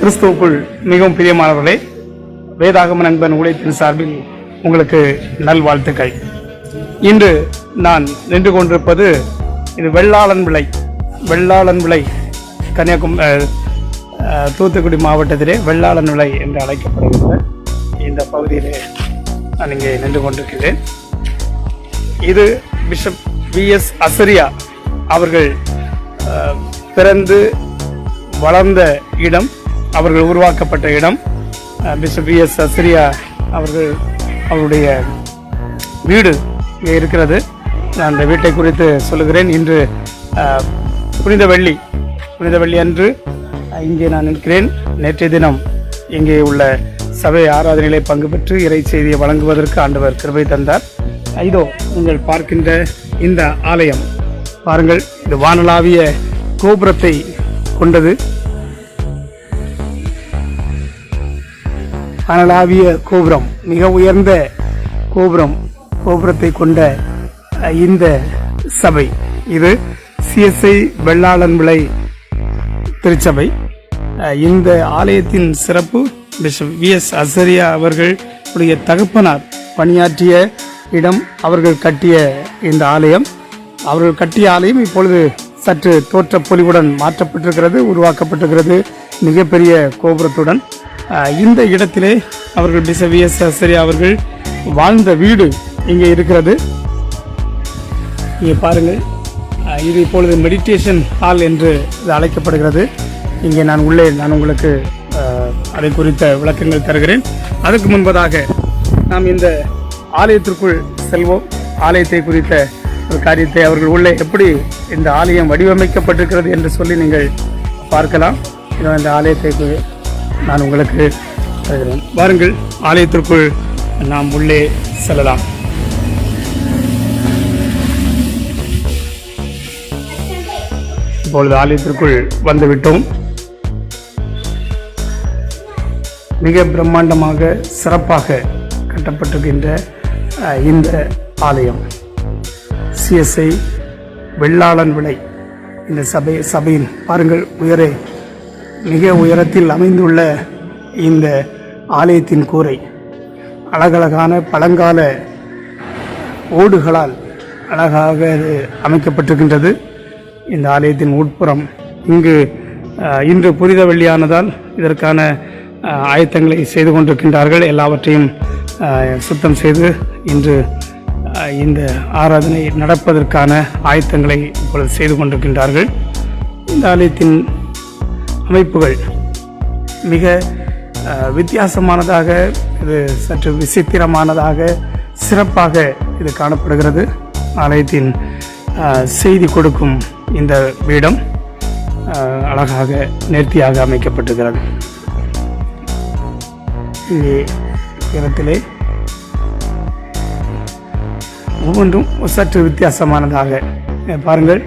கிறிஸ்துவுக்குள் மிகவும் பிரியமானவர்களே வேதாகம நண்பன் உழைப்பின் சார்பில் உங்களுக்கு நல்வாழ்த்துக்கள். இன்று நான் நின்று கொண்டிருப்பது இது வெள்ளாளன் விளை வெள்ளாளன் விளை கன்னியாகுமரி தூத்துக்குடி மாவட்டத்திலே வெள்ளாளன் விளை என்று அழைக்கப்படுகின்ற இந்த பகுதியிலே நான் இங்கே நின்று கொண்டிருக்கிறேன். இது பிஷப் வி. எஸ். அசரியா அவர்கள் பிறந்து வளர்ந்த இடம். அவர்கள் உருவாக்கப்பட்ட இடம். Mister P V S Azariah அவர்கள் அவருடைய வீடு இங்கே இருக்கிறது. நான் அந்த வீட்டை குறித்து சொல்லுகிறேன். இன்று புனித வெள்ளி புனித வெள்ளி அன்று இங்கே நான் நிற்கிறேன். நேற்றைய தினம் இங்கே உள்ள சபை ஆராதனையிலே பங்கு பெற்று இறை செய்தியை வழங்குவதற்கு ஆண்டவர் கிருபை தந்தார். இதோ நீங்கள் பார்க்கின்ற இந்த ஆலயம். பாருங்கள் இது வானலாவிய கோபுரத்தை கொண்டது. அனலாவிய கோபுரம் மிக உயர்ந்த கோபுரம் கோபுரத்தை கொண்ட இந்த சபை. இது சிஎஸ்ஐ வெள்ளாளன் விளை திருச்சபை. இந்த ஆலயத்தின் சிறப்பு பிஷப் வி. எஸ். அசரியா அவர்களுடைய தகப்பனார் பணியாற்றிய இடம் அவர்கள் கட்டிய இந்த ஆலயம். அவர்கள் கட்டிய ஆலயம் இப்பொழுது சற்று தோற்ற பொலிவுடன் மாற்றப்பட்டிருக்கிறது உருவாக்கப்பட்டிருக்கிறது மிகப்பெரிய கோபுரத்துடன். இந்த இடத்திலே அவர்கள் பிஷப் வி எஸ் அவர்கள் வாழ்ந்த வீடு இங்கே இருக்கிறது. இங்கே பாருங்கள். இது இப்பொழுது மெடிடேஷன் ஹால் என்று இது அழைக்கப்படுகிறது. இங்கே நான் உள்ளே நான் உங்களுக்கு அதை குறித்த விளக்கங்கள் தருகிறேன். அதற்கு முன்பதாக நாம் இந்த ஆலயத்திற்குள் செல்வோம். ஆலயத்தை குறித்த ஒரு காரியத்தை அவர்கள் உள்ளே எப்படி இந்த ஆலயம் வடிவமைக்கப்பட்டிருக்கிறது என்று சொல்லி நீங்கள் பார்க்கலாம். இந்த ஆலயத்தை நான் உங்களுக்கு தருகிறேன் வாருங்கள் ஆலயத்திற்குள் நாம் உள்ளே செல்லலாம். இப்பொழுது ஆலயத்திற்குள் வந்துவிட்டோம். மிக பிரம்மாண்டமாக சிறப்பாக கட்டப்பட்டிருக்கின்ற இந்த ஆலயம். சிஎஸ்ஐ வெள்ளாளன் விளை இந்த சபை சபையின் பாருங்கள் உயரே. மிக உயரத்தில் அமைந்துள்ள இந்த ஆலயத்தின் கூரை அழகழகான பழங்கால ஓடுகளால் அழகாக அது அமைக்கப்பட்டிருக்கின்றது. இந்த ஆலயத்தின் உட்புறம் இங்கு இன்று புனித வெள்ளியானதால் இதற்கான ஆயத்தங்களை செய்து கொண்டிருக்கின்றார்கள். எல்லாவற்றையும் சுத்தம் செய்து இன்று இந்த ஆராதனை நடப்பதற்கான ஆயத்தங்களை இப்பொழுது செய்து கொண்டிருக்கின்றார்கள். இந்த ஆலயத்தின் அமைப்புகள் மிக வித்தியாசமானதாக இது சற்று விசித்திரமானதாக சிறப்பாக இது காணப்படுகிறது. ஆலயத்தின் செய்தி கொடுக்கும் இந்த பீடம் அழகாக நேர்த்தியாக அமைக்கப்பட்டிருக்கிறது. இங்கே இடத்திலே ஒவ்வொன்றும் சற்று வித்தியாசமானதாக. பாருங்கள்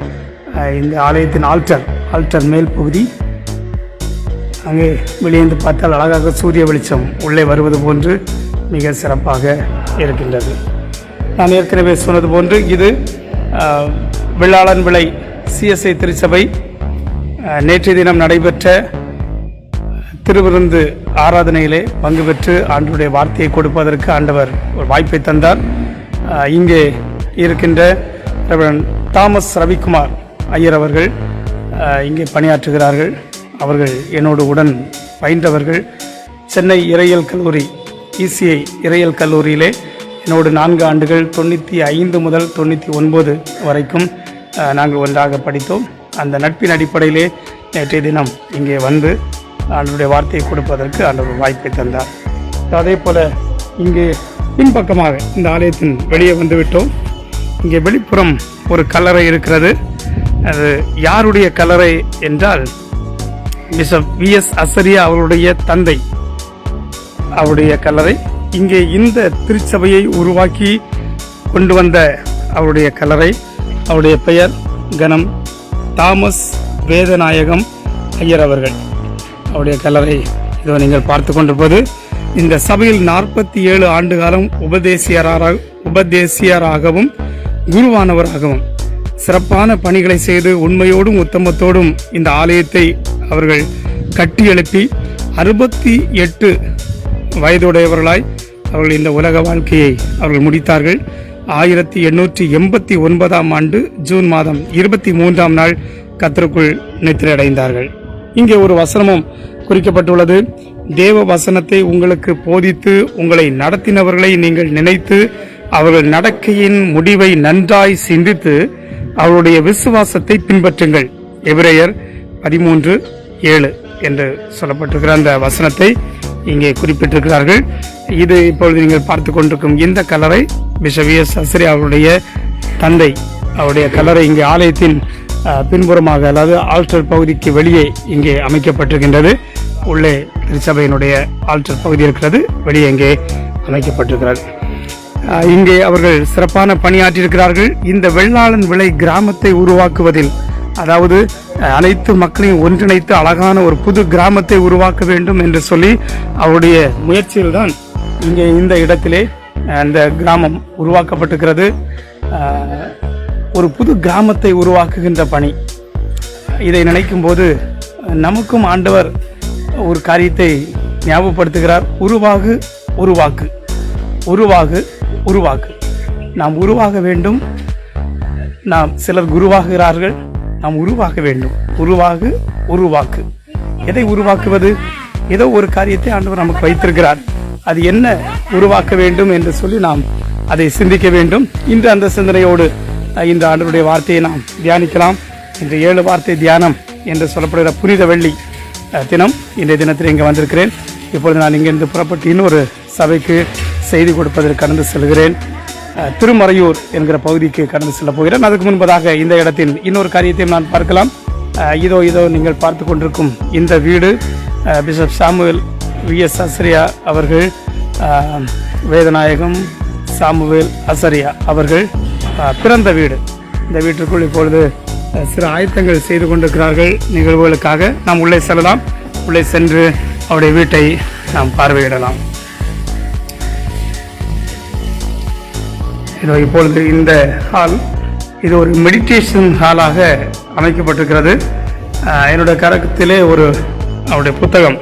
இந்த ஆலயத்தின் ஆல்டர் ஆல்டர் மேல் பகுதி அங்கே வெளியேந்து பார்த்தால் அழகாக சூரிய வெளிச்சம் உள்ளே வருவது போன்று மிக சிறப்பாக இருக்கின்றது. நான் ஏற்கனவே சொன்னது போன்று இது அஹ், வெள்ளாளன் விளை சிஎஸ்ஐ திருச்சபை நேற்று நேற்றைய தினம் நடைபெற்ற திருவிருந்து ஆராதனையிலே பங்கு பெற்று ஆண்டுடைய வார்த்தையை கொடுப்பதற்கு ஆண்டவர் ஒரு வாய்ப்பை தந்தார். இங்கே இருக்கின்ற தாமஸ் ரவிக்குமார் ஐயர் அவர்கள் இங்கே பணியாற்றுகிறார்கள். அவர்கள் என்னோடு உடன் பயின்றவர்கள். சென்னை இறையல் கல்லூரி இசிஐ இறையல் கல்லூரியிலே என்னோடு நான்கு ஆண்டுகள் தொண்ணூற்றி ஐந்து முதல் தொண்ணூற்றி ஒன்பது வரைக்கும் நாங்கள் ஒன்றாக படித்தோம். அந்த நட்பின் அடிப்படையிலே நேற்றைய தினம் இங்கே வந்து ஆண்டவருடைய வார்த்தையை கொடுப்பதற்கு ஆண்டவர் வாய்ப்பை தந்தார். அதே போல் இங்கே பின்பக்கமாக இந்த ஆலயத்தின் வெளியே வந்துவிட்டோம் இங்கே வெளிப்புறம் ஒரு கல்லறை இருக்கிறது. அது யாருடைய கல்லறை என்றால் பிஷப் வி எஸ் அசரியா அவருடைய தந்தை. அவருடைய கல்லறை இங்கே இந்த திருச்சபையை உருவாக்கி கொண்டு வந்த அவருடைய கல்லறை. அவருடைய பெயர் கணம் தாமஸ் வேதநாயகம் ஐயர் அவர்கள். அவருடைய கல்லறை இதோ நீங்கள் பார்த்து கொண்டிருப்பது. இந்த சபையில் நாற்பத்தி ஏழு ஆண்டு காலம் உபதேசியராக உபதேசியராகவும் குருவானவராகவும் சிறப்பான பணிகளை செய்து உண்மையோடும் உத்தமத்தோடும் இந்த ஆலயத்தை அவர்கள் கட்டி எழுப்பி அறுபத்தி எட்டு வயதுடையவர்களாய் அவர்கள் இந்த உலக வாழ்க்கையை அவர்கள் முடித்தார்கள். ஆயிரத்தி எண்ணூற்றி எண்பத்தி ஒன்பதாம் ஆண்டு ஜூன் மாதம் இருபத்தி மூன்றாம் நாள் கத்தருக்குள் நித்திரடைந்தார்கள் இங்கே ஒரு வசனமும் குறிக்கப்பட்டுள்ளது. தேவ வசனத்தை உங்களுக்கு போதித்து உங்களை நடத்தினவர்களை நீங்கள் நினைத்து அவர்கள் நடக்கையின் முடிவை நன்றாய் சிந்தித்து அவருடைய விசுவாசத்தை பின்பற்றுங்கள். எபிரேயர் பதிமூன்று ஏழு என்று சொல்லப்பட்டிருக்கிற அந்த வசனத்தை இங்கே குறிப்பிட்டிருக்கிறார்கள். இது இப்பொழுது நீங்கள் பார்த்து கொண்டிருக்கும் இந்த கலரை பிஷவியஸ் அஸ்ரே அவருடைய தந்தை அவருடைய கலரை இங்கே ஆலயத்தின் பின்புறமாக அதாவது ஆல்டர் பகுதிக்கு வெளியே இங்கே அமைக்கப்பட்டிருக்கின்றது. உள்ளே திருச்சபையினுடைய ஆல்டர் பகுதி இருக்கிறது வெளியே இங்கே அமைக்கப்பட்டிருக்கிறது. இங்கே அவர்கள் சிறப்பான பணியாற்றியிருக்கிறார்கள். இந்த வெள்ளாளன் விளை கிராமத்தை உருவாக்குவதில் அதாவது அனைத்து மக்களையும் ஒன்றிணைத்து அழகான ஒரு புது கிராமத்தை உருவாக்க வேண்டும் என்று சொல்லி அவருடைய முயற்சியில் தான் இங்கே இந்த இடத்திலே அந்த கிராமம் உருவாக்கப்பட்டிருக்கிறது. ஒரு புது கிராமத்தை உருவாக்குகின்ற பணி. இதை நினைக்கும் போது நமக்கும் ஆண்டவர் ஒரு காரியத்தை ஞாபகப்படுத்துகிறார். உருவாகு உருவாக்கு. உருவாகு உருவாக்கு. நாம் உருவாக வேண்டும். நாம் சிலர் குருவாகிறார்கள். நாம் உருவாக வேண்டும். உருவாகு உருவாக்கு. எதை உருவாக்குவது? ஏதோ ஒரு காரியத்தை ஆண்டவர் நமக்கு வைத்திருக்கிறார். அது என்ன உருவாக்க வேண்டும் என்று சொல்லி நாம் அதை சிந்திக்க வேண்டும். இன்று அந்த சிந்தனையோடு இந்த ஆண்டவருடைய வார்த்தையை நாம் தியானிக்கலாம். இன்று ஏழு வார்த்தை தியானம் என்று சொல்லப்படுகிற புனித வெள்ளி தினம் இன்றைய தினத்தில் இங்கே வந்திருக்கிறேன். இப்பொழுது நான் இங்கிருந்து புறப்பட்டு இன்னொரு சபைக்கு செய்தி கொடுப்பதற்கு கடந்து செல்கிறேன். திருமறையூர் என்கிற பகுதிக்கு கடந்து செல்ல போகிறேன். அதுக்கு முன்பதாக இந்த இடத்தின் இன்னொரு காரியத்தையும் நான் பார்க்கலாம். இதோ இதோ நீங்கள் பார்த்து கொண்டிருக்கும் இந்த வீடு bishop Samuel V S Azariah அவர்கள் வேதநாயகம் சாமுவேல் அசரியா அவர்கள் பிறந்த வீடு. இந்த வீட்டிற்குள் இப்பொழுது சில ஆயத்தங்கள் செய்து கொண்டிருக்கிறார்கள். நிகழ்வுகளுக்காக நாம் உள்ளே செல்லலாம். உள்ளே சென்று அவருடைய வீட்டை நாம் பார்வையிடலாம். இதோ இப்பொழுது இந்த ஹால் இது ஒரு மெடிடேஷன் ஹாலாக அமைக்கப்பட்டிருக்கிறது. என்னுடைய கரகத்திலே ஒரு அவருடைய புத்தகம்.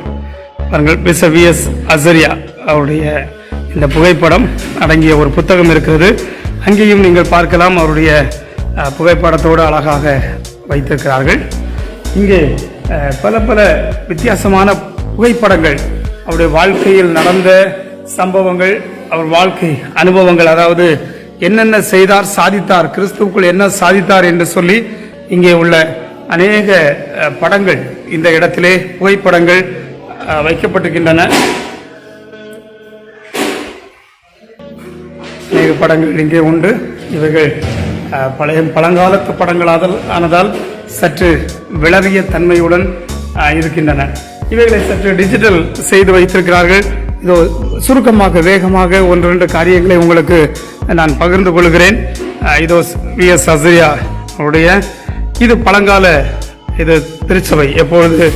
பாருங்கள் வி விஎஸ் அசரியா அவருடைய இந்த புகைப்படம் அடங்கிய ஒரு புத்தகம் இருக்கிறது. அங்கேயும் நீங்கள் பார்க்கலாம் அவருடைய புகைப்படத்தோடு அழகாக வைத்திருக்கிறார்கள். இங்கே பல பல வித்தியாசமான புகைப்படங்கள். அவருடைய வாழ்க்கையில் நடந்த சம்பவங்கள் அவர் வாழ்க்கை அனுபவங்கள் அதாவது என்னென்ன செய்தார் சாதித்தார் கிறிஸ்துவுக்குள் என்ன சாதித்தார் என்று சொல்லி இங்கே உள்ள அநேக படங்கள் இந்த இடத்திலே புகைப்படங்கள் வைக்கப்பட்டிருக்கின்றன. அநேக படங்கள் இங்கே உண்டு. இவைகள் பழைய பழங்காலத்து படங்களாதல் ஆனதால் சற்று விளவிய தன்மையுடன் இருக்கின்றன. இவைகளை சற்று டிஜிட்டல் செய்து வைத்திருக்கிறார்கள். இதோ சுருக்கமாக வேகமாக ஒன்று ரெண்டு காரியங்களை உங்களுக்கு நான் பகிர்ந்து கொள்கிறேன். இதோ வி எஸ் அசரியா அவருடைய இது பழங்கால இது திருச்சபை. எப்பொழுது?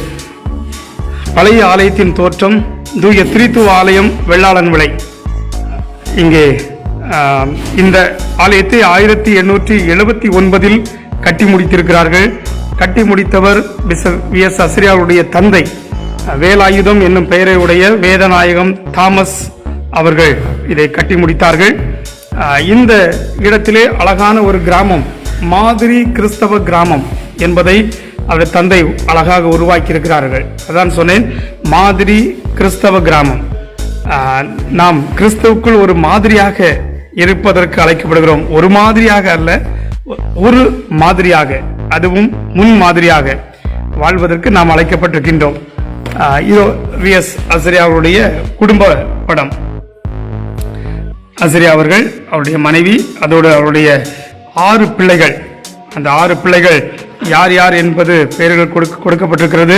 பழைய ஆலயத்தின் தோற்றம் தூய திரித்துவ ஆலயம் வெள்ளாளன் விளை. இங்கே இந்த ஆலயத்தை ஆயிரத்தி எண்ணூற்றி எழுபத்தி ஒன்பதில் கட்டி முடித்திருக்கிறார்கள். கட்டி முடித்தவர் வி எஸ் அசிரியாவுடைய தந்தை. வேலாயுதம் என்னும் பெயரை உடைய வேதநாயகம் தாமஸ் அவர்கள் இதை கட்டி முடித்தார்கள். இந்த இடத்திலே அழகான ஒரு கிராமம் மாதிரி கிறிஸ்தவ கிராமம் என்பதை அவர் தந்தை அழகாக உருவாக்கியிருக்கிறார்கள். அதான் சொன்னேன் மாதிரி கிறிஸ்தவ கிராமம். நாம் கிறிஸ்தவுக்குள் ஒரு மாதிரியாக இருப்பதற்கு அழைக்கப்படுகிறோம். ஒரு மாதிரியாக அல்ல ஒரு மாதிரியாக அதுவும் முன் மாதிரியாக வாழ்வதற்கு நாம் அழைக்கப்பட்டிருக்கின்றோம். இதோ வி எஸ் அவருடைய குடும்ப படம். அசரியா அவர்கள் அவருடைய மனைவி அதோடு அவருடைய ஆறு பிள்ளைகள். அந்த ஆறு பிள்ளைகள் யார் யார் என்பது பெயர்கள் கொடுக்க கொடுக்கப்பட்டிருக்கிறது.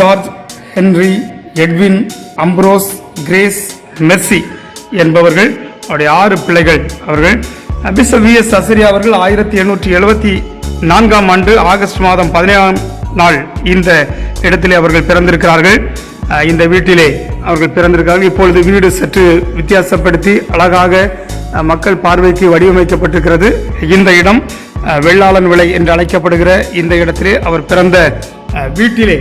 George Henry Edwin Ambrose Grace Mercy என்பவர்கள் அவருடைய ஆறு பிள்ளைகள் அவர்கள். பிச வி எஸ் அசிரியா அவர்கள் ஆயிரத்தி எழுநூற்றி எழுபத்தி நான்காம் ஆண்டு ஆகஸ்ட் மாதம் பதினேழாம் நாள் இந்த இடத்திலே அவர்கள் பிறந்திருக்கிறார்கள். இந்த வீட்டிலே அவர்கள் பிறந்திருக்கிறார்கள். இப்பொழுது வீடு சற்று வித்தியாசப்படுத்தி அழகாக மக்கள் பார்வைக்கு வடிவமைக்கப்பட்டிருக்கிறது. இந்த இடம் வெள்ளாளன் விலை என்று அழைக்கப்படுகிற இந்த இடத்திலே அவர் பிறந்த வீட்டிலே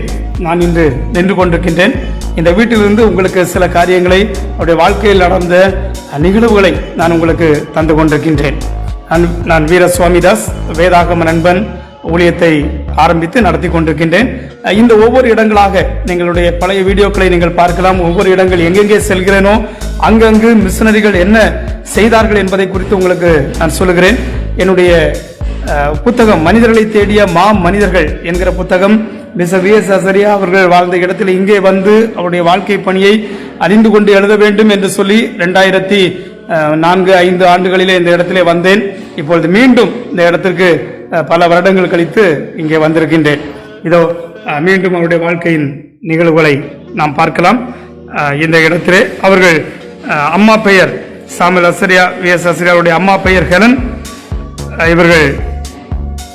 நான் இன்று நின்று கொண்டிருக்கின்றேன். இந்த வீட்டிலிருந்து உங்களுக்கு சில காரியங்களை அவருடைய வாழ்க்கையில் நடந்த நிகழ்வுகளை நான் உங்களுக்கு தந்து கொண்டிருக்கின்றேன். நான் நான் வீர சுவாமிதாஸ் வேதாகம நண்பன் ஊழியத்தை ஆரம்பித்து நடத்தி கொண்டிருக்கின்றேன். இந்த ஒவ்வொரு இடங்களாக எங்களுடைய பழைய வீடியோக்களை நீங்கள் பார்க்கலாம். ஒவ்வொரு இடங்கள் எங்கெங்கே செல்கிறேனோ அங்கங்கு மிஷினரிகள் என்ன செய்தார்கள் என்பதை குறித்து உங்களுக்கு நான் சொல்லுகிறேன். என்னுடைய புத்தகம் மனிதர்களை தேடிய மா மனிதர்கள் என்கிற புத்தகம் மிஸ்டர் வி எஸ் அசரியா அவர்கள் வாழ்ந்த இடத்தில் இங்கே வந்து அவருடைய வாழ்க்கை பணியை அறிந்து கொண்டு எழுத வேண்டும் என்று சொல்லி ரெண்டாயிரத்தி நான்கு ஐந்து ஆண்டுகளிலே இந்த இடத்திலே வந்தேன். இப்பொழுது மீண்டும் இந்த இடத்திற்கு பல வருடங்கள் கழித்து இங்கே வந்திருக்கின்றேன். இதோ மீண்டும் அவருடைய வாழ்க்கையின் நிகழ்வுகளை நாம் பார்க்கலாம். இந்த இடத்திலே அவர்கள் அம்மா பெயர் சாமுel அசரியா வி எஸ் அசரியாவுடைய அம்மா பெயர் ஹெலன். இவர்கள்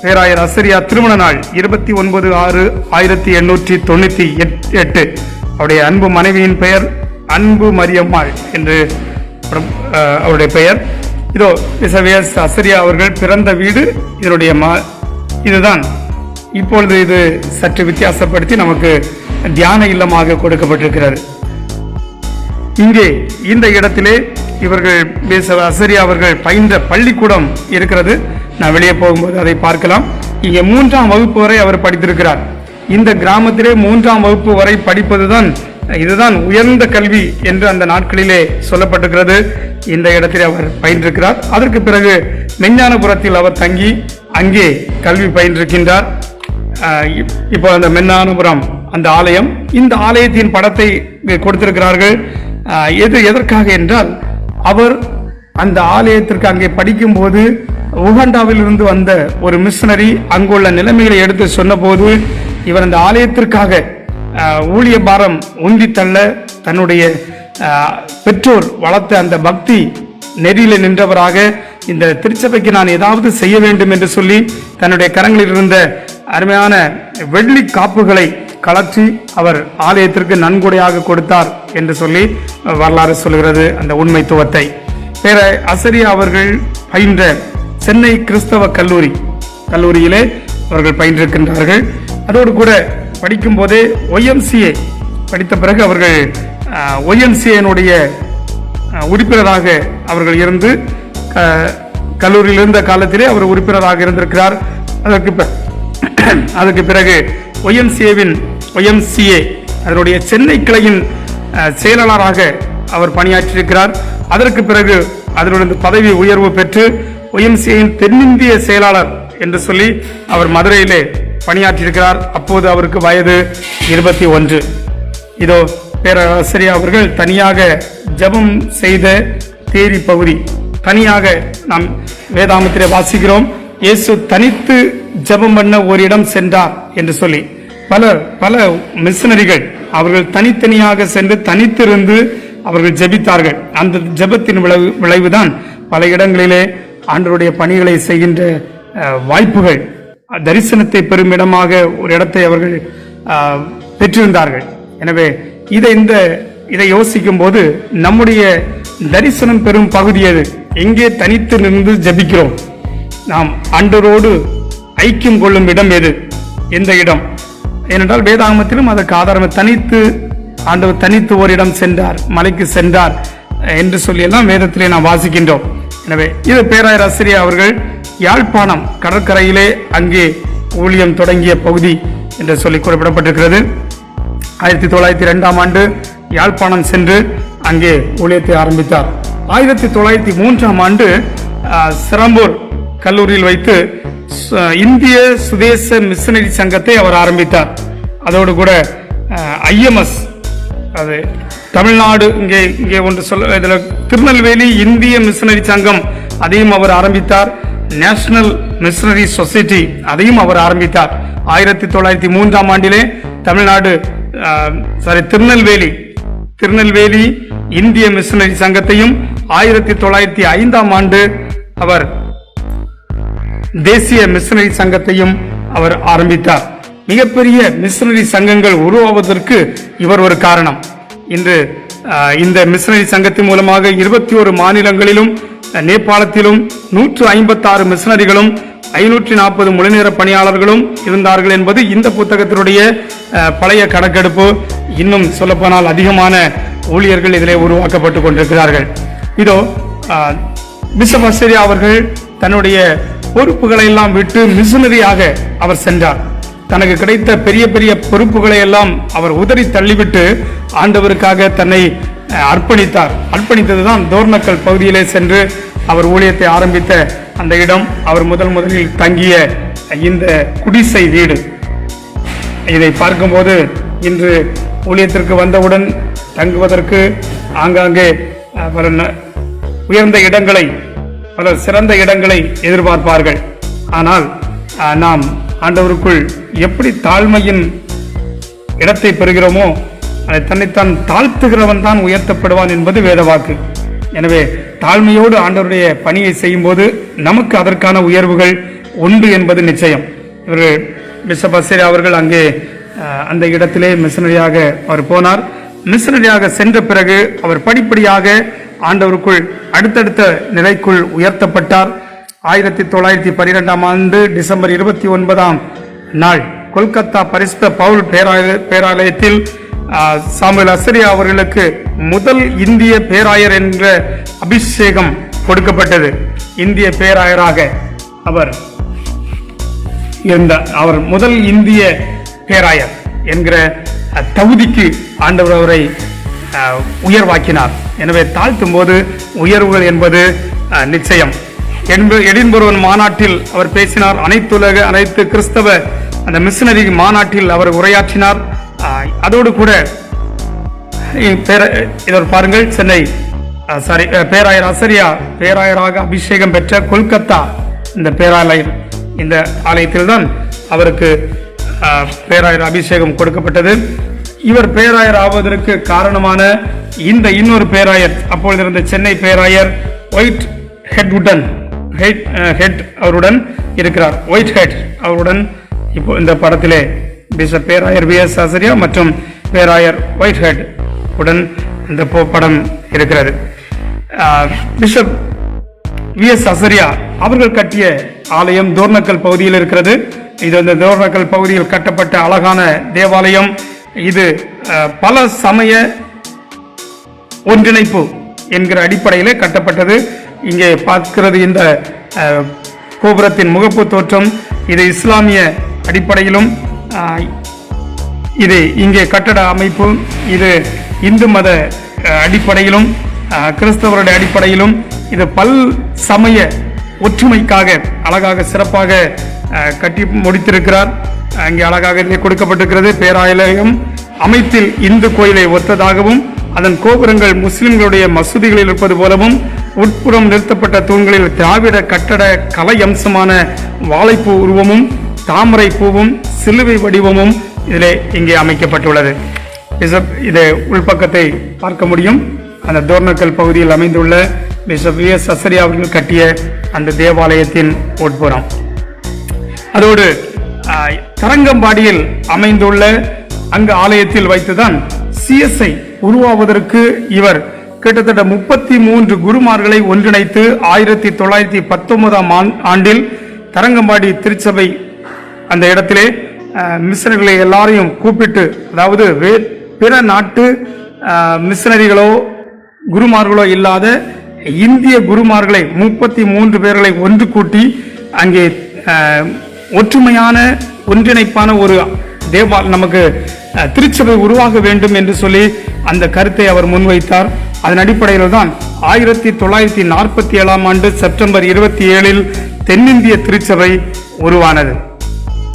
பேராயர் அசரியா திருமண நாள் இருபத்தி ஒன்பது ஆறு ஆயிரத்தி எண்ணூற்றி தொண்ணூற்றி எட்டு. அவருடைய அன்பு மனைவியின் பெயர் அன்பு மரியம்மாள் என்று அவருடைய பெயர். இதோ விசவியஸ் அசரியா அவர்கள் பிறந்த வீடு இதனுடைய மா இதுதான். இப்பொழுது இது சற்று வித்தியாசப்படுத்தி நமக்கு தியான இல்லமாக கொடுக்கப்பட்டிருக்கிறது. இங்கே இந்த இடத்திலே இவர்கள் பேச அசரி அவர்கள் பயின்ற பள்ளிக்கூடம் இருக்கிறது. நான் வெளியே போகும்போது அதை பார்க்கலாம். இங்கே மூன்றாம் வகுப்பு வரை அவர் படித்திருக்கிறார். இந்த கிராமத்திலே மூன்றாம் வகுப்பு வரை படிப்பதுதான் இதுதான் உயர்ந்த கல்வி என்று அந்த நாட்களிலே சொல்லப்பட்டிருக்கிறது. இந்த இடத்தில் அவர் பயின்றிருக்கிறார். அதற்கு பிறகு மெஞ்ஞானபுரத்தில் அவர் தங்கி அங்கே கல்வி பயின்றிருக்கின்றார். இப்- இப்போ அந்த மெஞ்ஞானபுரம் அந்த ஆலயம் இந்த ஆலயத்தின் படத்தை இங்கே கொடுத்திருக்கிறார்கள். எது எதற்காக என்றால் அவர் அந்த ஆலயத்திற்கு அங்கே படிக்கும்போது உகாண்டாவில் இருந்து வந்த ஒரு மிஷனரி அங்குள்ள நிலைமைகளை எடுத்து சொன்னபோது இவர் அந்த ஆலயத்திற்காக ஊழிய பாரம் உந்தி தள்ள தன்னுடைய பெற்றோர் வளர்த்த அந்த பக்தி நெறியில் நின்றவராக இந்த திருச்சபைக்கு நான் ஏதாவது செய்ய வேண்டும் என்று சொல்லி தன்னுடைய கரங்களில் இருந்த அருமையான வெள்ளி காப்புகளை கலற்றி அவர் ஆலயத்திற்கு நன்கொடையாக கொடுத்தார் என்று சொல்லி வரலாறு சொல்கிறது அந்த உண்மைத்துவத்தை. பேர அசரியா அவர்கள் பயின்ற சென்னை கிறிஸ்தவ கல்லூரி கல்லூரியிலே அவர்கள் பயின்றிருக்கின்றார்கள். அதோடு கூட படிக்கும் போதே ஒய்எம்சிஏ படித்த பிறகு அவர்கள் ஒய்எம்சிஏனுடைய உறுப்பினராக அவர்கள் இருந்து க- கல்லூரியில் இருந்த காலத்திலே அவர் உறுப்பினராக இருந்திருக்கிறார். அதற்கு அதற்கு பிறகு ஒய்எம்சிஏவின் ஒய்எம்சிஏ அதனுடைய சென்னை கிளையின் செயலாளராக அவர் பணியாற்றியிருக்கிறார். அதற்கு பிறகு அதனுடைய பதவி உயர்வு பெற்று ஒய்எம்சிஏயின் தென்னிந்திய செயலாளர் என்று சொல்லி அவர் மதுரையிலே பணியாற்றியிருக்கிறார். அப்போது அவருக்கு வயது இருபத்தி ஒன்று. இதோ பேராசிரியர் அவர்கள் தனியாக ஜெபம் செய்த தேரி பகுதி. தனியாக நாம் வேதாமத்திலே வாசிக்கிறோம் இயேசு தனித்து ஜெபம் பண்ண ஒரு இடம் சென்றார் என்று சொல்லி. பல பல மிஷனரிகள் அவர்கள் தனித்தனியாக சென்று தனித்திருந்து அவர்கள் ஜெபித்தார்கள். அந்த ஜெபத்தின் விளைவு விளைவுதான் பல இடங்களிலே ஆண்டவருடைய பணிகளை செய்கின்ற வாய்ப்புகள். தரிசனத்தை பெறும் இடமாக ஒரு இடத்தை அவர்கள் பெற்றிருந்தார்கள். எனவே இதை இந்த இதை யோசிக்கும் போது நம்முடைய தரிசனம் பெறும் பகுதி எது? எங்கே தனித்து நின்று ஜபிக்கிறோம்? நாம் ஆண்டவரோடு ஐக்கியம் கொள்ளும் இடம் எது? எந்த இடம்? ஏனென்றால் வேதாகமத்திலும் அதற்கு ஆதாரம் தனித்து ஆண்டவர் தனித்து ஓரிடம் சென்றார் மலைக்கு சென்றார் என்று சொல்லியெல்லாம் வேதத்திலே நாம் வாசிக்கின்றோம். எனவே இது பேராயர் ஆசிரியர் அவர்கள் யாழ்ப்பாணம் கடற்கரையிலே அங்கே ஊழியம் தொடங்கிய பகுதி என்று சொல்லி குறிப்பிடப்பட்டிருக்கிறது. ஆயிரத்தி தொள்ளாயிரத்தி ரெண்டாம் ஆண்டு யாழ்ப்பாணம் சென்று அங்கே ஊழியத்தை ஆரம்பித்தார். ஆயிரத்தி தொள்ளாயிரத்தி மூன்றாம் ஆண்டு சிரம்பூர் கல்லூரியில் வைத்து இந்திய சுதேச மிஷனரி சங்கத்தை அவர் ஆரம்பித்தார். அதோடு கூட ஐஎம்எஸ் அது தமிழ்நாடு இங்கே இங்கே ஒன்று சொல்ல இதில் திருநெல்வேலி இந்திய மிஷனரி சங்கம் அதையும் அவர் ஆரம்பித்தார். நேஷனல் மிஷனரி சொசைட்டி அதையும் அவர் ஆரம்பித்தார். ஆயிரத்தி தொள்ளாயிரத்தி மூன்றாம் ஆண்டிலே தமிழ்நாடு சாரி திருநெல்வேலி. திருநெல்வேலி இந்திய மிஷனரி சங்கத்தையும் ஆயிரத்தி தொள்ளாயிரத்தி ஐந்தாம் ஆண்டு அவர் தேசிய மிஷனரி சங்கத்தையும் அவர் ஆரம்பித்தார். மிகப்பெரிய மிஷனரி சங்கங்கள் உருவாவதற்கு இவர் ஒரு காரணம். இன்று ஆஹ், இந்த மிஷனரி சங்கத்தின் மூலமாக இருபத்தி ஒரு மாநிலங்களிலும் நேபாளத்திலும் நூற்று ஐம்பத்தாறு மிஷனரிகளும் ஐநூற்றி நாற்பது மொழிநேர பணியாளர்களும் இருந்தார்கள் என்பது இந்த புத்தகத்தினுடைய பழைய கணக்கெடுப்பு. இன்னும் சொல்லப்போனால் அதிகமான ஊழியர்கள் இதிலே உருவாக்கப்பட்டு கொண்டிருக்கிறார்கள். இதோ பிஷப் ஆஸ்திரேலியா அவர்கள் தன்னுடைய பொறுப்புகளை எல்லாம் விட்டு மிஷினரியாக அவர் சென்றார். தனக்கு கிடைத்த பெரிய பெரிய பொறுப்புகளை எல்லாம் அவர் உதறி தள்ளிவிட்டு ஆண்டவருக்காக தன்னை அர்ப்பணித்தார். அர்ப்பணித்ததுதான் தோர்னக்கல் பகுதியிலே சென்று அவர் ஊழியத்தை ஆரம்பித்த அந்த இடம் அவர் முதல் முதலில் தங்கிய இந்த குடிசை வீடு. இதை பார்க்கும்போது இன்று ஊழியத்திற்கு வந்தவுடன் தங்குவதற்கு ஆங்காங்கே பல ந- உயர்ந்த இடங்களை பல சிறந்த இடங்களை எதிர்பார்ப்பார்கள். ஆனால் நாம் ஆண்டவருக்குள் எப்படி தாழ்மையின் இடத்தை பெறுகிறோமோ அதை தன்னைத்தான் தாழ்த்துகிறவன் தான் உயர்த்தப்படுவான் என்பது வேதவாக்கு. எனவே தாழ்மையோடு ஆண்டவருடைய பணியை செய்யும்போது நமக்கு அதற்கான உயர்வுகள் உண்டு என்பது நிச்சயம். இவர்கள் பிஷப் அசேரி அவர்கள் அங்கே அந்த இடத்திலே மிஷனரியாக அவர் போனார். மிஷனரியாக சென்ற பிறகு அவர் படிப்படியாக ஆண்டவருக்குள் அடுத்தடுத்த நிலைக்குள் உயர்த்தப்பட்டார். ஆயிரத்தி தொள்ளாயிரத்தி பன்னிரெண்டாம் ஆண்டு டிசம்பர் இருபத்தி ஒன்பதாம் நாள் கொல்கத்தா பரிசுத்த பவுல் பேராலயத்தில் சாமுவேல் அசரி அவர்களுக்கு முதல் இந்திய பேராயர் என்ற அபிஷேகம் கொடுக்கப்பட்டது. இந்திய பேராயராக அவர் இருந்த அவர் முதல் இந்திய பேராயர் என்கிற தகுதிக்கு ஆண்டவர் அவரை அஹ், உயர்வாக்கினார். எனவே தாழ்த்தும் போது உயர்வுகள் என்பது அஹ், நிச்சயம். என்பது எடின்பொருவன் மாநாட்டில் அவர் பேசினார். அனைத்துலக அனைத்து கிறிஸ்தவ அந்த மிஷினரி மாநாட்டில் அவர் உரையாற்றினார். அதோடு கூட பேர- இதோ பாருங்கள் சென்னை சாரி பேராயர் அசரியா பேராயராக அபிஷேகம் பெற்ற கொல்கத்தா இந்த பேராலயம் இந்த ஆலயத்தில் தான் அவருக்கு பேராயர் அபிஷேகம் கொடுக்கப்பட்டது. இவர் பேராயர் ஆவதற்கு காரணமான இந்த இன்னொரு பேராயர் அப்பொழுது இருந்த சென்னை பேராயர் ஒயிட் ஹெட்வுடன் ஹெட் ஹெட் அவருடன் இருக்கிறார். ஒயிட் ஹெட் அவருடன் இப்போ இந்த படத்திலே பிஷப் பேராயர் வி எஸ் ஆசிரியா மற்றும் பேராயர் ஒயிட் ஹெட் உடன் இந்த போ- படம் இருக்கிறது. பிஷப் வி எஸ் அசரியா அவர்கள் கட்டிய ஆலயம் தோர்ணக்கல் பகுதியில் இருக்கிறது. இது அந்த தோர்ணக்கல் பகுதியில் கட்டப்பட்ட அழகான தேவாலயம். இது பல சமய ஒன்றிணைப்பு என்கிற அடிப்படையிலே கட்டப்பட்டது. இங்கே பார்க்கிறது இந்த கோபுரத்தின் முகப்பு தோற்றம். இது இஸ்லாமிய அடிப்படையிலும் இது இங்கே கட்டட அமைப்பு இது இந்து மத அடிப்படையிலும் கிறிஸ்தவருடைய அடிப்படையிலும் இது பல் சமய ஒற்றுமைக்காக அழகாக சிறப்பாக கட்டி முடித்திருக்கிறார். அங்கே அழகாக இங்கே கொடுக்கப்பட்டிருக்கிறது. பேராலயம் அமைப்பில் இந்து கோயிலை ஒத்ததாகவும் அதன் கோபுரங்கள் முஸ்லிம்களுடைய மசூதிகளில் இருப்பது போலவும் உட்புறம் நிறுத்தப்பட்ட தூண்களில் திராவிட கட்டட கலை அம்சமான வாழைப்பூ உருவமும் தாமரை பூவும் சிலுவை வடிவமும் இதில் இங்கே அமைக்கப்பட்டுள்ளது. பிஷப் இது உள்பக்கத்தை பார்க்க முடியும். அந்த தோர்ணக்கல் பகுதியில் அமைந்துள்ள பிஷப் வி எஸ் சசரி அவர்கள் கட்டிய அந்த தேவாலயத்தின் உட்புறம். அதோடு தரங்கம்பாடியில் அமைந்துள்ள அங்கு ஆலயத்தில் வைத்துதான் சிஎஸ்ஐ உருவாவதற்கு இவர் கிட்டத்தட்ட முப்பத்தி மூன்று குருமார்களை ஒன்றிணைத்து ஆயிரத்தி தொள்ளாயிரத்தி பத்தொன்பதாம் ஆண்டில் தரங்கம்பாடி திருச்சபை அந்த இடத்திலே ஆஹ், எல்லாரையும் கூப்பிட்டு அதாவது வே பிற நாட்டு மிஷினரிகளோ குருமார்களோ இல்லாத இந்திய குருமார்களை முப்பத்தி மூன்று பேர்களை ஒன்று கூட்டி அங்கே ஒற்றுமையான ஒன்றிணைப்பான ஒரு தேவா நமக்கு திருச்சபை உருவாக வேண்டும் என்று சொல்லி அந்த கருத்தை அவர் முன்வைத்தார். அதன் அடிப்படையில் தான் ஆயிரத்தி தொள்ளாயிரத்தி நாற்பத்தி ஏழாம் ஆண்டு செப்டம்பர் இருபத்தி ஏழில் தென்னிந்திய திருச்சபை உருவானது.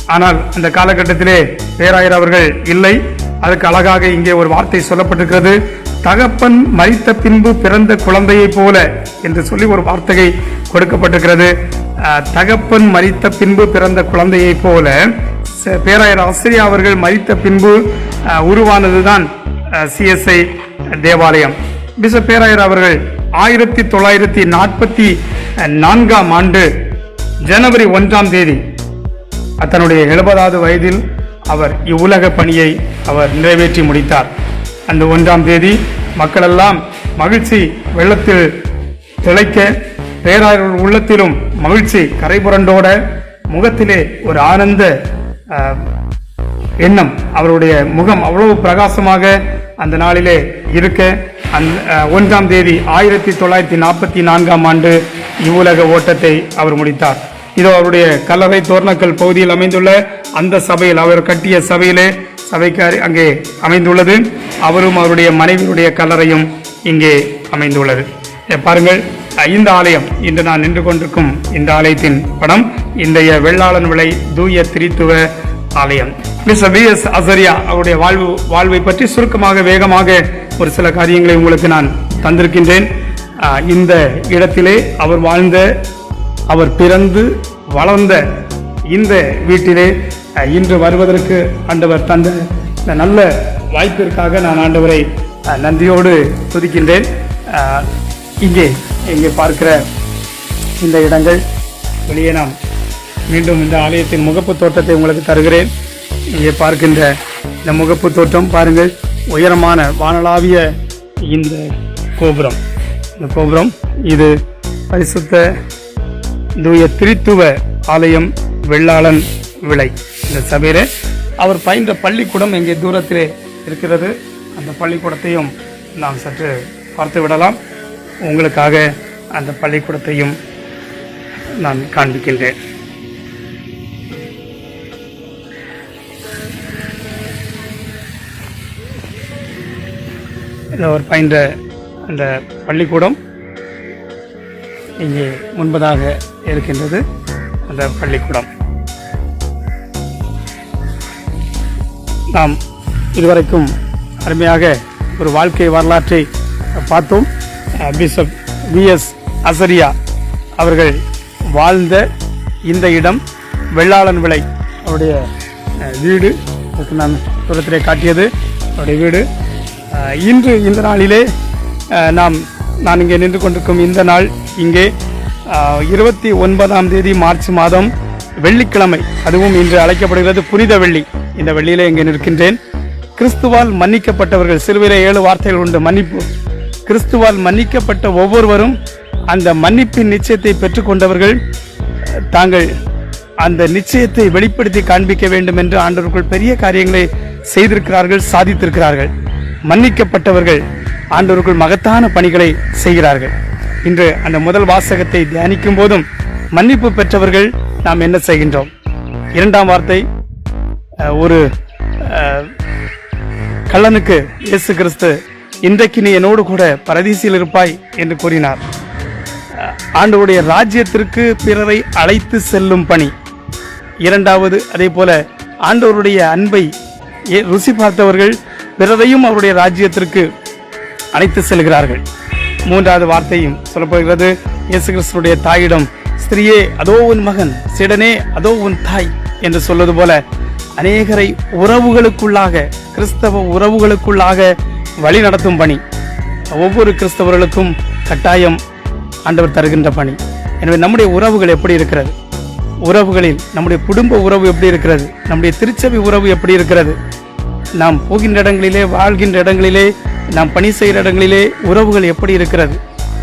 ஆனால் அந்த காலகட்டத்திலே பேராயர் அவர்கள் இல்லை. அதுக்கு அழகாக இங்கே ஒரு வார்த்தை சொல்லப்பட்டிருக்கிறது. தகப்பன் மறித்த பின்பு பிறந்த குழந்தையைப் போல என்று சொல்லி ஒரு வார்த்தையை கொடுக்கப்பட்டிருக்கிறது. தகப்பன் மறித்த பின்பு பிறந்த குழந்தையைப் போல ச- பேராயர் ஆசிரியா அவர்கள் மரித்த பின்பு உருவானது தான் சிஎஸ்ஐ தேவாலயம். பிஷப் பேராயர் அவர்கள் ஆயிரத்தி தொள்ளாயிரத்தி நாற்பத்தி நான்காம் ஆண்டு ஜனவரி ஒன்றாம் தேதி தன்னுடைய எழுபதாவது வயதில் அவர் இவ்வுலக பணியை அவர் நிறைவேற்றி முடித்தார். அந்த ஒன்றாம் தேதி மக்களெல்லாம் மகிழ்ச்சி வெள்ளத்தில் திளைக்க பேராயர் உள்ளத்திலும் மகிழ்ச்சி கரைபுரண்டோட முகத்திலே ஒரு ஆனந்த எண்ணம் அவருடைய முகம் அவ்வளவு பிரகாசமாக அந்த நாளிலே இருக்க அந் ஒன்றாம் தேதி ஆயிரத்தி தொள்ளாயிரத்தி நாற்பத்தி நான்காம் ஆண்டு இவ்வுலக ஓட்டத்தை அவர் முடித்தார். இதோ அவருடைய கல்லறை தோர்ணக்கல் பகுதியில் அமைந்துள்ள அந்த சபையில் அவர் கட்டிய சபையிலே சபைக்கு அங்கே அமைந்துள்ளது. அவரும் அவருடைய மனைவியுடைய கல்லறையும் இங்கே அமைந்துள்ளது. பாருங்கள். இந்த ஆலயம் இன்று நான் நின்று கொண்டிருக்கும் இந்த ஆலயத்தின் படம் இன்றைய வெள்ளாளன் விலை தூய திரித்துவ ஆலயம். Mister we. எஸ். அசரியா அவருடைய வாழ்வு வாழ்வை பற்றி சுருக்கமாக வேகமாக ஒரு சில காரியங்களை உங்களுக்கு நான் தந்திருக்கின்றேன். இந்த இடத்திலே அவர் வாழ்ந்த அவர் பிறந்து வளர்ந்த இந்த வீட்டிலே இன்று வருவதற்கு ஆண்டவர் தந்த இந்த நல்ல வாய்ப்பிற்காக நான் ஆண்டவரை நன்றியோடு துதிக்கின்றேன். இங்கே இங்கே பார்க்கிற இந்த இடங்கள் வெளியே நாம் மீண்டும் இந்த ஆலயத்தின் முகப்பு தோட்டத்தை உங்களுக்கு தருகிறேன். இங்கே பார்க்கின்ற இந்த முகப்பு தோட்டம் பாருங்கள் உயரமான வானளாவிய இந்த கோபுரம். இந்த கோபுரம் இது பரிசுத்த தூய திரித்துவ ஆலயம் வெள்ளாளன் விளை. இந்த தவிர அவர் பயின்ற பள்ளிக்கூடம் இங்கே தூரத்திலே இருக்கிறது? அந்த பள்ளிக்கூடத்தையும் நாம் சற்று பார்த்து விடலாம். உங்களுக்காக அந்த பள்ளிக்கூடத்தையும் நான் காண்பிக்கின்றேன். இது அவர் பயின்ற அந்த பள்ளிக்கூடம் இங்கே முன்பதாக இருக்கின்றது அந்த பள்ளிக்கூடம். நாம் இதுவரைக்கும் அருமையாக ஒரு வாழ்க்கை வரலாற்றை பார்த்தோம். பிஷப் விஎஸ் அசரியா அவர்கள் வாழ்ந்த இந்த இடம் வெள்ளாளன் விளை அவருடைய வீடு. அதுக்கு நான் தூரத்திலே காட்டியது அவருடைய வீடு. இன்று இந்த நாளிலே நாம் நான் இங்கே நின்று கொண்டிருக்கும் இந்த நாள் இங்கே இருபத்தி ஒன்பதாம் தேதி மார்ச் மாதம் வெள்ளிக்கிழமை அதுவும் இன்று அழைக்கப்படுகிறது புனித வெள்ளி. இந்த வெள்ளியிலே இங்கே நிற்கின்றேன். கிறிஸ்துவால் மன்னிக்கப்பட்டவர்கள் சிலுவையிலே ஏழு வார்த்தைகள் உண்டு. மன்னிப்பு. கிறிஸ்துவால் மன்னிக்கப்பட்ட ஒவ்வொருவரும் அந்த மன்னிப்பின் நிச்சயத்தை பெற்றுக்கொண்டவர்கள் தாங்கள் அந்த நிச்சயத்தை வெளிப்படுத்தி காண்பிக்க வேண்டும் என்று ஆண்டவர்கள் பெரிய காரியங்களை செய்திருக்கிறார்கள் சாதித்திருக்கிறார்கள். மன்னிக்கப்பட்டவர்கள் ஆண்டவர்கள் மகத்தான பணிகளை செய்கிறார்கள். இன்று அந்த முதல் வாசகத்தை தியானிக்கும் போதும் மன்னிப்பு பெற்றவர்கள் நாம் என்ன செய்கின்றோம்? இரண்டாம் வார்த்தை ஒரு கள்ளனுக்கு இயேசு கிறிஸ்து இன்றைக்கு நீ என்னோடு கூட பரதீசியில் இருப்பாய் என்று கூறினார். ஆண்டவருடைய ராஜ்யத்திற்கு பிறரை அழைத்து செல்லும் பணி. இரண்டாவது அதே போல ஆண்டவருடைய அன்பை ஏ- ருசி பார்த்தவர்கள் பிறரையும் அவருடைய ராஜ்யத்திற்கு அழைத்து செல்கிறார்கள். மூன்றாவது வார்த்தையும் சொல்லப்படுகிறது இயேசு கிறிஸ்துடைய தாயிடம் ஸ்திரீயே அதோ உன் மகன் சிடனே அதோ உன் தாய் என்று சொல்வது போல அநேகரை உறவுகளுக்குள்ளாக கிறிஸ்தவ உறவுகளுக்குள்ளாக வழி நடத்தும் பணி ஒவ்வொரு கிறிஸ்தவர்களுக்கும் கட்டாயம் ஆண்டவர் தருகின்ற பணி. எனவே நம்முடைய உறவுகள் எப்படி இருக்கிறது? உறவுகளில் நம்முடைய குடும்ப உறவு எப்படி இருக்கிறது? நம்முடைய திருச்சபை உறவு எப்படி இருக்கிறது? நாம் போகின்ற இடங்களிலே வாழ்கின்ற இடங்களிலே நாம் பணி செய்கிற இடங்களிலே உறவுகள் எப்படி இருக்கிறது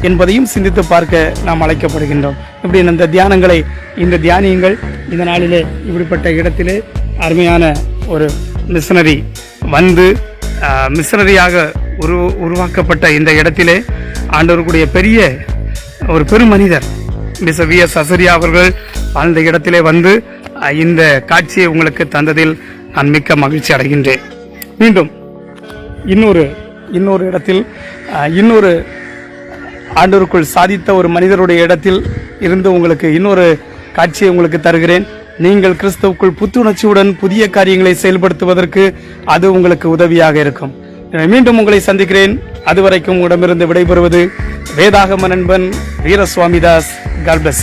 என்பதையும் சிந்தித்து பார்க்க நாம் அழைக்கப்படுகின்றோம். இப்படி இந்த தியானங்களை இந்த தியானியங்கள் இந்த நாளிலே இப்படிப்பட்ட இடத்திலே அருமையான ஒரு மிஷனரி வந்து மிஷனரியாக உரு உருவாக்கப்பட்ட இந்த இடத்திலே ஆண்டவருக்குடைய பெரிய ஒரு பெருமனிதர் மிஸ் வி எஸ் அசரியா அவர்கள் வாழ்ந்த இடத்திலே வந்து இந்த காட்சியை உங்களுக்கு தந்ததில் நான் மிக்க மகிழ்ச்சி அடைகின்றேன். மீண்டும் இன்னொரு இன்னொரு இடத்தில் இன்னொரு ஆண்டோருக்குள் சாதித்த ஒரு மனிதருடைய இடத்தில் இருந்து உங்களுக்கு இன்னொரு காட்சியை உங்களுக்கு தருகிறேன். நீங்கள் கிறிஸ்தவுக்குள் புத்துணர்ச்சியுடன் புதிய காரியங்களை செயல்படுத்துவதற்கு அது உங்களுக்கு உதவியாக இருக்கும். மீண்டும் உங்களை சந்திக்கிறேன். அதுவரைக்கும் உடமிருந்து விடைபெறுவது வேதாகம நண்பன் வீரசுவாமிதாஸ். God bless